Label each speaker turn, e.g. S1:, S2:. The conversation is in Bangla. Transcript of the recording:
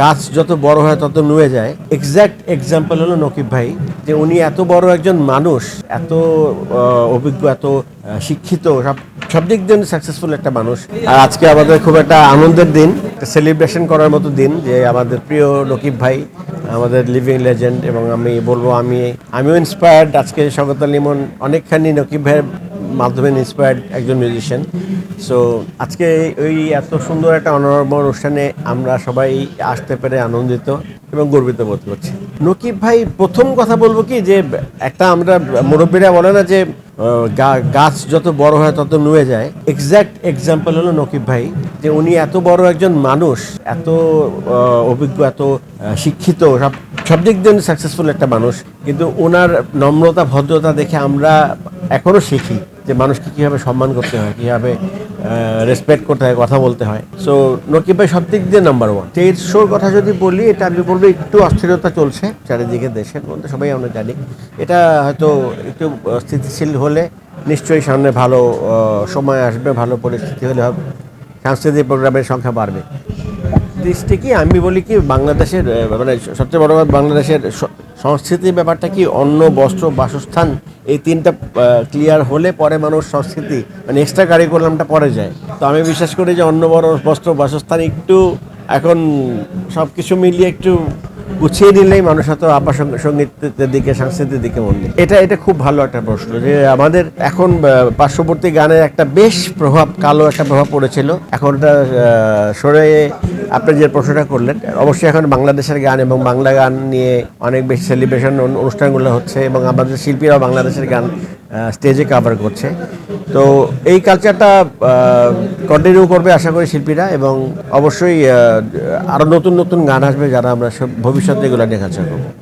S1: গাছ যত বড় হয় তত নুয়ে যায়। এক্সাক্ট এক্সাম্পল হলো নকিব ভাই, যে উনি এত বড় একজন মানুষ, এত অভিজ্ঞ, এত শিক্ষিত, সব সব দিক দিয়ে সাকসেসফুল একটা মানুষ। আর আজকে আমাদের খুব একটা আনন্দের দিন সেলিব্রেশন করার মতো দিন, যে আমাদের প্রিয় নকিব ভাই, আমাদের লিভিং লেজেন্ড এবং আমি বলব আমি, আমিও ইন্সপায়ার্ড আজকে স্বাগত লিমন অনেকখানি নকিব ভাইয়ের মাধ্যমে ইন্সপায়ার্ড একজন মিউজিশিয়ান সো আজকে ওই এত সুন্দর একটা অনর্ম অনুষ্ঠানে আমরা সবাই আসতে পেরে আনন্দিত এবং গর্বিত বোধ করছি। নকিব ভাই, প্রথম কথা বলব কি যে, একটা আমরা মুরব্বীরা বলে না যে গাছ যত বড় হয় তত নুয়ে যায়। এক্সাক্ট এক্সাম্পল হলো নকিব ভাই, যে উনি এত বড় একজন মানুষ, এত অভিজ্ঞ, এত শিক্ষিত, সব সব দিক দিয়ে সাকসেসফুল একটা মানুষ। কিন্তু ওনার নম্রতা, ভদ্রতা দেখে আমরা এখনও শিখি। যে মানুষকে কীভাবে সম্মান করতে হয়, কীভাবে রেসপেক্ট করতে হয়, কথা বলতে হয়। সো নকিব ভাই সব দিক দিয়ে নাম্বার ওয়ান স্টেজ শোর কথা যদি বলি, এটা আমি বলব একটু অস্থিরতা চলছে চারিদিকে দেশের মধ্যে, সবাই আমরা জানি। এটা হয়তো একটু স্থিতিশীল হলে নিশ্চয়ই সামনে ভালো সময় আসবে, ভালো পরিস্থিতি হলে সাংস্কৃতিক প্রোগ্রামের সংখ্যা বাড়বে। দৃষ্টি কি? আমি বলি কি বাংলাদেশের মানে সবচেয়ে বড় বাংলাদেশের সংস্কৃতির ব্যাপারটা কি? অন্য বস্ত্র বাসস্থান এই তিনটা ক্লিয়ার হলে পরে মানুষ সংস্কৃতি মানে এক্সট্রা কারিকুলামটা পরে যায়। তো আমি বিশ্বাস করি যে অন্য বড় বস্ত্র বাসস্থান একটু এখন সব কিছু মিলিয়ে একটু গুছিয়ে নিলেই মানুষ হয়তো আবার সঙ্গীতের দিকে সংস্কৃতির দিকে মন। এটা এটা খুব ভালো একটা প্রশ্ন যে আমাদের এখন পার্শ্ববর্তী গানের একটা বেশ প্রভাব কালো একটা প্রভাব পড়েছিল। এখন আহ, সরে আপনি যে প্রশ্নটা করলেন, অবশ্যই এখন বাংলাদেশের গান এবং বাংলা গান নিয়ে অনেক বেশি সেলিব্রেশন অনুষ্ঠানগুলো হচ্ছে এবং আমাদের শিল্পীরাও বাংলাদেশের গান স্টেজে কাভার করছে। তো এই কালচারটা কন্টিনিউ করবে আশা করি শিল্পীরা এবং অবশ্যই আরও নতুন নতুন গান আসবে যারা আমরা সব ভবিষ্যতে এগুলো দেখার চেষ্টা করব।